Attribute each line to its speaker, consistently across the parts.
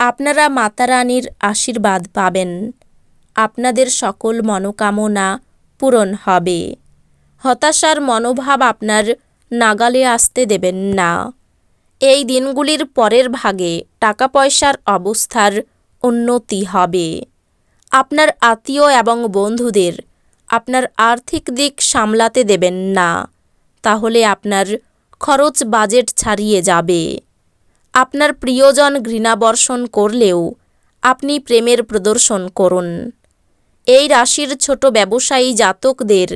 Speaker 1: আপনারা মাতারানীর আশীর্বাদ পাবেন। আপনাদের সকল মনোকামনা পূরণ হবে। হতাশার মনোভাব আপনার নাগালে আসতে দেবেন না। এই দিনগুলির পরের ভাগে টাকা পয়সার অবস্থার উন্নতি হবে। আপনার আত্মীয় এবং বন্ধুদের আপনার আর্থিক দিক সামলাতে দেবেন না। তাহলে আপনার খরচ বাজেট ছাড়িয়ে যাবে। আপনার প্রিয়জন ঘৃণাবর্ষণ করলেও আপনি প্রেমের প্রদর্শন করুন। এই রাশির ছোট ব্যবসায়ী জাতকদের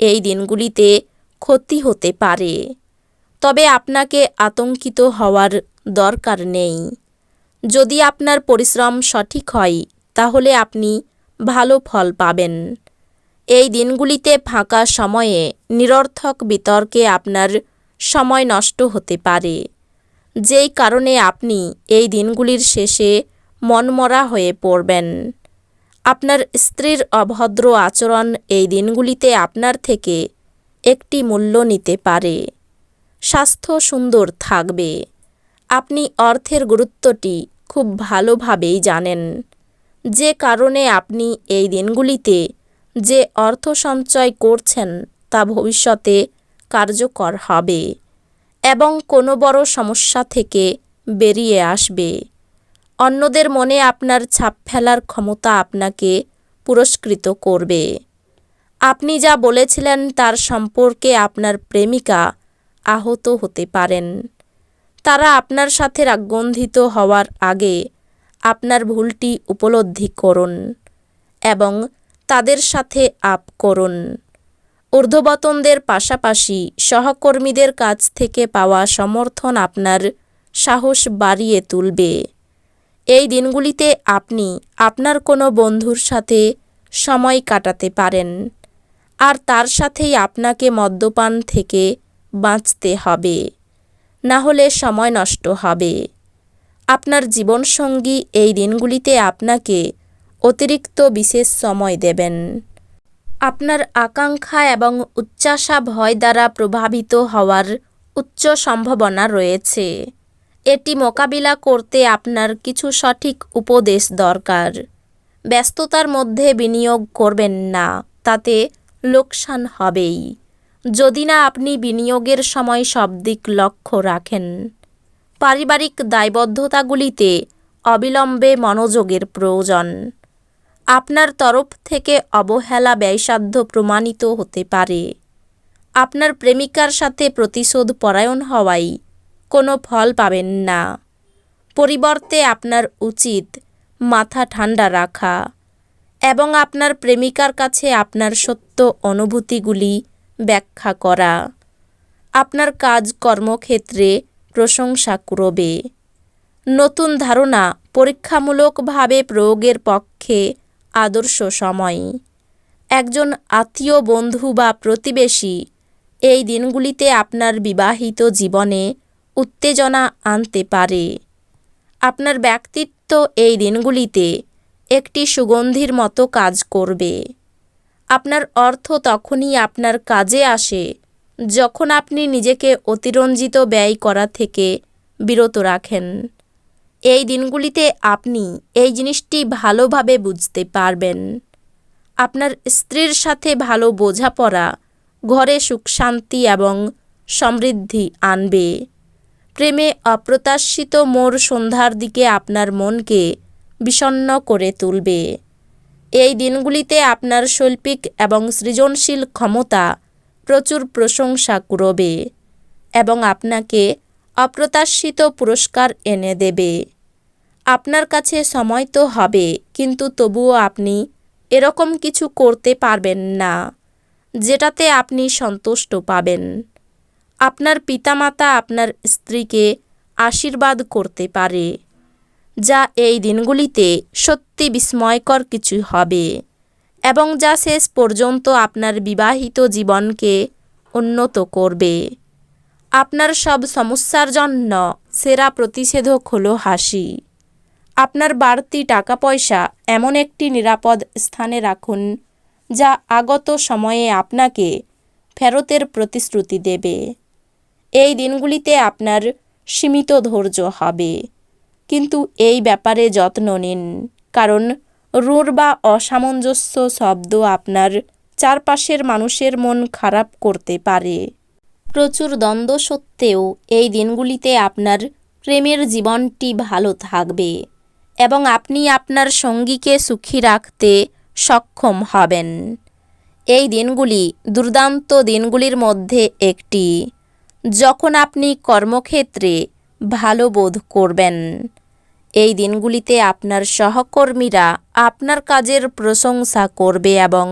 Speaker 1: এই দিনগুলিতে ক্ষতি হতে পারে। তবে আপনাকে আতঙ্কিত হওয়ার দরকার নেই। যদি আপনার পরিশ্রম সঠিক হয়, তাহলে আপনি ভালো ফল পাবেন। এই দিনগুলিতে ফাঁকা সময়ে নিরর্থক বিতর্কে আপনার সময় নষ্ট হতে পারে। যেই কারণে আপনি এই দিনগুলির শেষে মনমরা হয়ে পড়বেন। আপনার স্ত্রীর অভদ্র আচরণ এই দিনগুলিতে আপনার থেকে একটি মূল্য নিতে পারে। স্বাস্থ্য সুন্দর থাকবে। আপনি অর্থের গুরুত্বটি খুব ভালোভাবেই জানেন। যে কারণে আপনি এই দিনগুলিতে যে অর্থ সঞ্চয় করছেন তা ভবিষ্যতে কার্যকর হবে। এবং কোনো বড় সমস্যা থেকে বেরিয়ে আসবে। অন্যদের মনে আপনার ছাপ ফেলার ক্ষমতা আপনাকে পুরস্কৃত করবে। আপনি যা বলেছিলেন তার সম্পর্কে আপনার প্রেমিকা আহত হতে পারেন। তারা আপনার সাথে রাগগন্ধিত হওয়ার আগে আপনার ভুলটি উপলব্ধি করুন এবং তাদের সাথে আপ করুন। ঊর্ধ্ববতনদের পাশাপাশি সহকর্মীদের কাছ থেকে পাওয়া সমর্থন আপনার সাহস বাড়িয়ে তুলবে। এই দিনগুলিতে আপনি আপনার কোনো বন্ধুর সাথে সময় কাটাতে পারেন, আর তার সাথেই আপনাকে মদ্যপান থেকে বাঁচতে হবে, না হলে সময় নষ্ট হবে। আপনার জীবনসঙ্গী এই দিনগুলিতে আপনাকে অতিরিক্ত বিশেষ সময় দেবেন। আপনার আকাঙ্ক্ষা এবং উচ্চাসা ভয় দ্বারা প্রভাবিত হওয়ার উচ্চ সম্ভাবনা রয়েছে। এটি মোকাবিলা করতে আপনার কিছু সঠিক উপদেশ দরকার। ব্যস্ততার মধ্যে বিনিয়োগ করবেন না, তাতে লোকসান হবেই। যদি না, আপনি বিনিয়োগের সময় সব দিক লক্ষ্য রাখেন। পারিবারিক দায়বদ্ধতাগুলিতে অবিলম্বে মনোযোগের প্রয়োজন। আপনার তরফ থেকে অবহেলা ব্যয়সাধ্য প্রমাণিত হতে পারে। আপনার প্রেমিকার সাথে প্রতিশোধ পরায়ণ হওয়াই কোনো ফল পাবেন না। পরিবর্তে আপনার উচিত মাথা ঠান্ডা রাখা এবং আপনার প্রেমিকার কাছে আপনার সত্য অনুভূতিগুলি ব্যাখ্যা করা। আপনার কাজ কর্মক্ষেত্রে প্রশংসা করবে। নতুন ধারণা পরীক্ষামূলকভাবে প্রয়োগের পক্ষে আদর্শ সময়। একজন আত্মীয় বন্ধু বা প্রতিবেশী এই দিনগুলিতে আপনার বিবাহিত জীবনে উত্তেজনা আনতে পারে। আপনার ব্যক্তিত্ব এই দিনগুলিতে একটি সুগন্ধির মতো কাজ করবে। আপনার অর্থ তখনই আপনার কাজে আসে যখন আপনি নিজেকে অতিরঞ্জিত ব্যয় করা থেকে বিরত রাখেন। এই দিনগুলিতে আপনি এই জিনিসটি ভালোভাবে বুঝতে পারবেন। আপনার স্ত্রীর সাথে ভালো বোঝাপড়া, ঘরে সুখ শান্তি এবং সমৃদ্ধি আনবে। প্রেমে অপ্রত্যাশিত মোর সন্ধ্যার দিকে আপনার মনকে বিষণ্ণ করে তুলবে। এই দিনগুলিতে আপনার শৈল্পিক এবং সৃজনশীল ক্ষমতা প্রচুর প্রশংসা কুড়বে এবং আপনাকে অপ্রত্যাশিত পুরস্কার এনে দেবে। আপনার কাছে সময় তো হবে, কিন্তু তবুও আপনি এরকম কিছু করতে পারবেন না, যেটাতে আপনি সন্তুষ্ট পাবেন। আপনার পিতামাতা আপনার স্ত্রীকে আশীর্বাদ করতে পারে, যা এই দিনগুলিতে সত্যি বিস্ময়কর কিছু হবে এবং যা শেষ পর্যন্ত আপনার বিবাহিত জীবনকে উন্নত করবে। আপনার সব সমস্যার জন্য সেরা প্রতিষেধক হলো হাসি। আপনার বাড়তি টাকা পয়সা এমন একটি নিরাপদ স্থানে রাখুন, যা আগত সময়ে আপনাকে ফেরতের প্রতিশ্রুতি দেবে। এই দিনগুলিতে আপনার সীমিত ধৈর্য হবে। কিন্তু এই ব্যাপারে যত্ন নিন, কারণ রূঢ় বা অসামঞ্জস্য শব্দ আপনার চারপাশের মানুষের মন খারাপ করতে পারে। প্রচুর দ্বন্দ্ব সত্ত্বেও এই দিনগুলিতে আপনার প্রেমের জীবনটি ভালো থাকবে এবং আপনি আপনার সঙ্গীকে সুখী রাখতে সক্ষম হবেন। এই দিনগুলি দুর্দান্ত দিনগুলির মধ্যে একটি। যখন আপনি কর্মক্ষেত্রে ভালো বোধ করবেন, এই দিনগুলিতে আপনার সহকর্মীরা আপনার কাজের প্রশংসা করবে এবং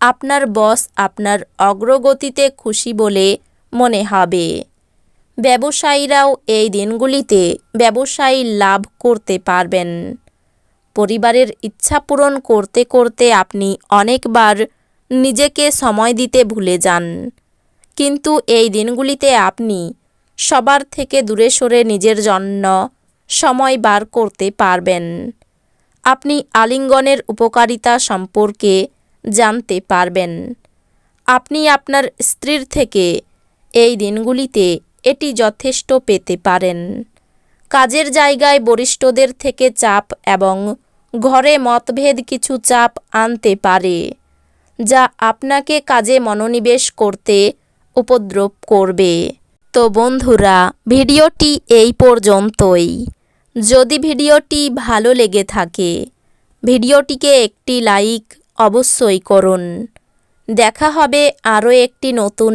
Speaker 1: আপনার বস আপনার অগ্রগতিতে খুশি বলে মনে হবে। ব্যবসায়ীরাও এই দিনগুলিতে ব্যবসায়ী লাভ করতে পারবেন। পরিবারের ইচ্ছা পূরণ করতে করতে আপনি অনেকবার নিজেকে সময় দিতে ভুলে যান। কিন্তু এই দিনগুলিতে আপনি সবার থেকে দূরে সরে নিজের জন্য সময় বার করতে পারবেন। আপনি আলিঙ্গনের উপকারিতা সম্পর্কে জানতে পারবেন। আপনি আপনার স্ত্রীর থেকে এই দিনগুলিতে এটি যথেষ্ট পেতে পারেন। কাজের জায়গায় বরিষ্ঠদের থেকে চাপ এবং ঘরে মতভেদ কিছু চাপ আনতে পারে, যা আপনাকে কাজে মনোনিবেশ করতে উপদ্রব করবে। তো বন্ধুরা, ভিডিওটি এই পর্যন্তই। যদি ভিডিওটি ভালো লেগে থাকে, ভিডিওটিকে একটি লাইক অবশ্যই করুন। দেখা হবে আরও একটি নতুন